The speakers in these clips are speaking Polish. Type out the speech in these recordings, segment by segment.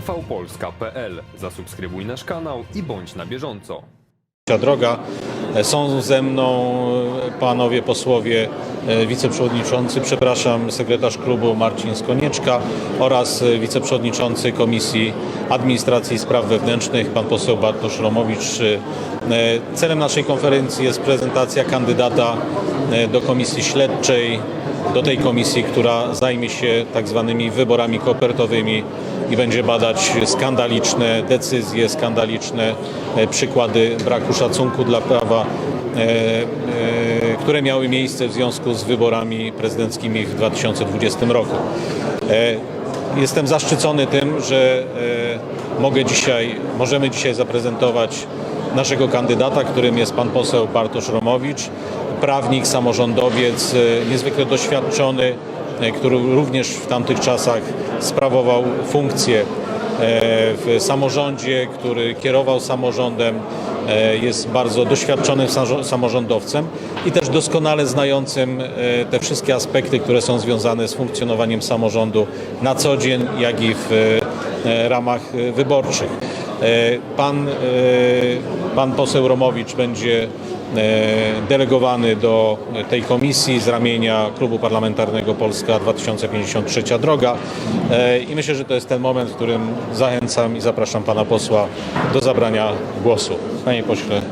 tvpolska.pl. Zasubskrybuj nasz kanał i bądź na bieżąco. Droga. Są ze mną panowie posłowie, e, wiceprzewodniczący, przepraszam, sekretarz klubu Marcin Skonieczka oraz e, wiceprzewodniczący Komisji Administracji i Spraw Wewnętrznych, pan poseł Bartosz Romowicz. E, Celem naszej konferencji jest prezentacja kandydata e, do komisji śledczej, do tej komisji, która zajmie się tak zwanymi wyborami kopertowymi i będzie badać skandaliczne decyzje, skandaliczne e, przykłady braku szacunku dla prawa, które miały miejsce w związku z wyborami prezydenckimi w 2020 roku. Jestem zaszczycony tym, że mogę dzisiaj, możemy dzisiaj zaprezentować naszego kandydata, którym jest pan poseł Bartosz Romowicz, prawnik, samorządowiec, e, niezwykle doświadczony, e, który również w tamtych czasach sprawował funkcje e, w samorządzie, który kierował samorządem, jest bardzo doświadczonym samorządowcem i też doskonale znającym te wszystkie aspekty, które są związane z funkcjonowaniem samorządu na co dzień, jak i w ramach wyborczych. E, Pan, e, pan poseł Romowicz będzie e, delegowany do tej komisji z ramienia Klubu Parlamentarnego Polska 2053 Droga i myślę, że to jest ten moment, w którym zachęcam i zapraszam pana posła do zabrania głosu. Panie pośle.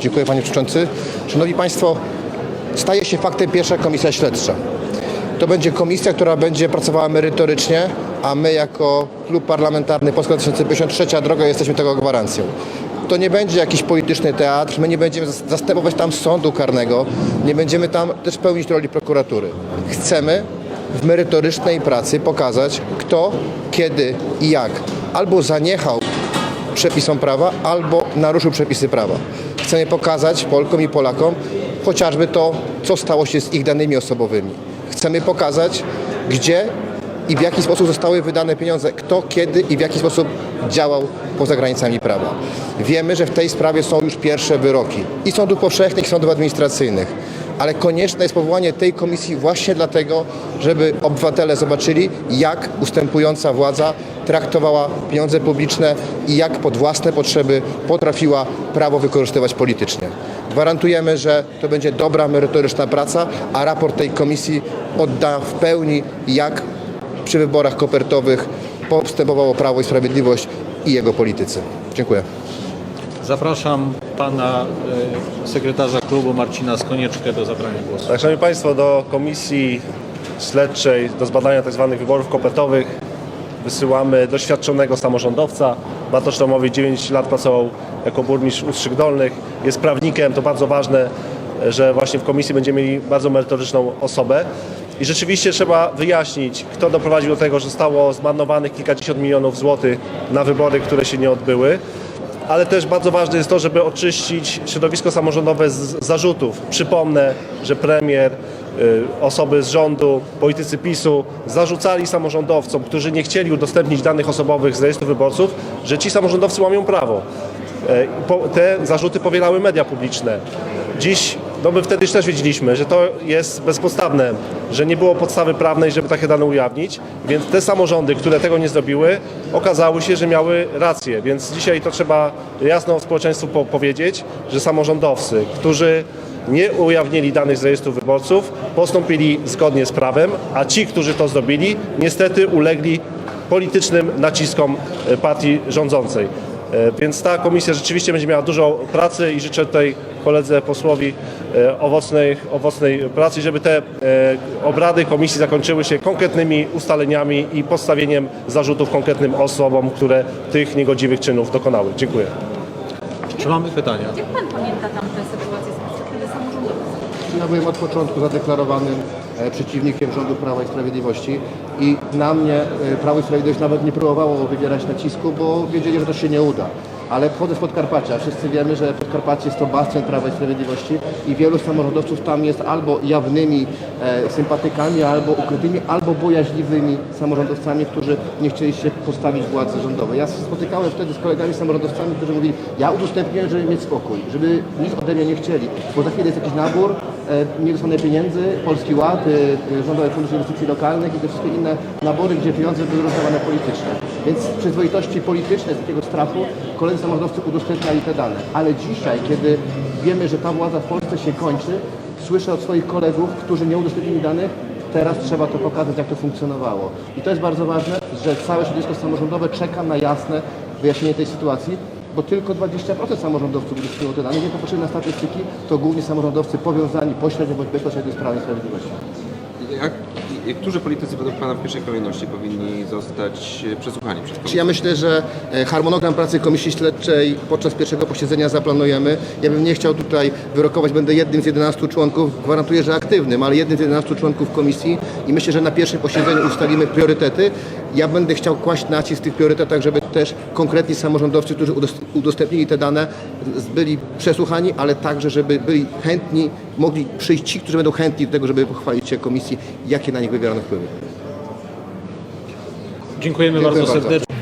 Dziękuję panie przewodniczący. Szanowni państwo, staje się faktem pierwsza komisja śledcza. To będzie komisja, która będzie pracowała merytorycznie, a my jako klub parlamentarny Polska 2053 droga jesteśmy tego gwarancją. To nie będzie jakiś polityczny teatr, my nie będziemy zas- zastępować tam sądu karnego, nie będziemy tam też pełnić roli prokuratury. Chcemy w merytorycznej pracy pokazać, kto, kiedy i jak albo zaniechał przepisom prawa albo naruszył przepisy prawa. Chcemy pokazać Polkom i Polakom chociażby to, co stało się z ich danymi osobowymi. Chcemy pokazać, gdzie i w jaki sposób zostały wydane pieniądze, kto, kiedy i w jaki sposób działał poza granicami prawa. Wiemy, że w tej sprawie są już pierwsze wyroki i sądów powszechnych, i sądów administracyjnych ale konieczne jest powołanie tej komisji właśnie dlatego, żeby obywatele zobaczyli, jak ustępująca władza traktowała pieniądze publiczne i jak pod własne potrzeby potrafiła prawo wykorzystywać politycznie. Gwarantujemy, że to będzie dobra, merytoryczna praca, a raport tej komisji odda w pełni, jak przy wyborach kopertowych postępowało Prawo i Sprawiedliwość i jego politycy. Dziękuję. Zapraszam pana e, sekretarza klubu Marcina Skonieczkę do zabrania głosu. Tak, Szanowni Państwo, do Komisji Śledczej do zbadania tzw. wyborów kopertowych wysyłamy doświadczonego samorządowca. Bartosz Tomowicz 9 lat pracował jako burmistrz Ustrzyk Dolnych, jest prawnikiem, to bardzo ważne, że właśnie w komisji będziemy mieli bardzo merytoryczną osobę. I rzeczywiście trzeba wyjaśnić, kto doprowadził do tego, że zostało zmarnowanych kilkadziesiąt milionów złotych na wybory, które się nie odbyły ale też bardzo ważne jest to, żeby oczyścić środowisko samorządowe z zarzutów. Przypomnę, że premier, y, osoby z rządu, politycy PiSu zarzucali samorządowcom, którzy nie chcieli udostępnić danych osobowych z rejestru wyborców, że ci samorządowcy łamią prawo. Po- Te zarzuty powielały media publiczne. Dziś, no my wtedy też wiedzieliśmy, że to jest bezpodstawne, że nie było podstawy prawnej, żeby takie dane ujawnić, więc te samorządy, które tego nie zrobiły, okazały się, że miały rację. Więc dzisiaj to trzeba jasno społeczeństwu po powiedzieć, że samorządowcy, którzy nie ujawnili danych z rejestru wyborców, postąpili zgodnie z prawem, a ci, którzy to zrobili, niestety ulegli politycznym naciskom e, partii rządzącej. E, Więc ta komisja rzeczywiście będzie miała dużo pracy i życzę tutaj koledze posłowi e, owocnej, owocnej pracy, żeby te e, obrady komisji zakończyły się konkretnymi ustaleniami i postawieniem zarzutów konkretnym osobom, które tych niegodziwych czynów dokonały. Dziękuję. Czy mamy pytania? Jak pan pamięta tamtę sytuację z perspektywy samorządowej? Ja byłem od początku zadeklarowanym e, przeciwnikiem rządu Prawa i Sprawiedliwości i na mnie Prawo i Sprawiedliwość nawet nie próbowało wywierać nacisku, bo wiedzieli, że to się nie uda. Ale pochodzę z Podkarpacia. Wszyscy wiemy, że Podkarpacie jest to bastion Prawa i Sprawiedliwości i wielu samorządowców tam jest albo jawnymi e, sympatykami, albo ukrytymi, albo bojaźliwymi samorządowcami, którzy nie chcieli się postawić władzy rządowej. Ja spotykałem wtedy z kolegami samorządowcami, którzy mówili, ja udostępniłem, żeby mieć spokój, żeby nic ode mnie nie chcieli, bo za chwilę jest jakiś nabór, e, nie dostanę pieniędzy, Polski Ład, e, e, Rządowy Fundusz Inwestycji Lokalnych i te wszystkie inne nabory, gdzie pieniądze były rozdawane politycznie. Więc z przyzwoitości politycznej, z takiego strachu, kolejni samorządowcy udostępniali te dane. Ale dzisiaj, kiedy wiemy, że ta władza w Polsce się kończy, słyszę od swoich kolegów, którzy nie udostępnili danych, teraz trzeba to pokazać, jak to funkcjonowało. I to jest bardzo ważne, że całe środowisko samorządowe czeka na jasne wyjaśnienie tej sytuacji, bo tylko 20% samorządowców udostępniło te dane. Nie popatrzyli na statystyki, to głównie samorządowcy powiązani pośrednio bądź bezpośrednio z Prawem i Sprawiedliwością. Jak, i- którzy politycy według Pana w pierwszej kolejności powinni zostać e, przesłuchani przez komisję? ja myślę, że e, harmonogram pracy Komisji Śledczej podczas pierwszego posiedzenia zaplanujemy. Ja bym nie chciał tutaj wyrokować, będę jednym z 11 członków, gwarantuję, że aktywnym, ale jednym z 11 członków komisji i myślę, że na pierwszym posiedzeniu ustalimy priorytety. Ja będę chciał kłaść nacisk w tych priorytetach, żeby też konkretni samorządowcy, którzy udost- udostępnili te dane, byli przesłuchani, ale także, żeby byli chętni, mogli przyjść ci, którzy będą chętni do tego, żeby pochwalić się komisji, jakie na nich wywierano wpływy. Dziękujemy Dziękuję bardzo. serdecznie.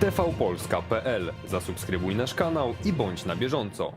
tvpolska.pl Zasubskrybuj nasz kanał i bądź na bieżąco.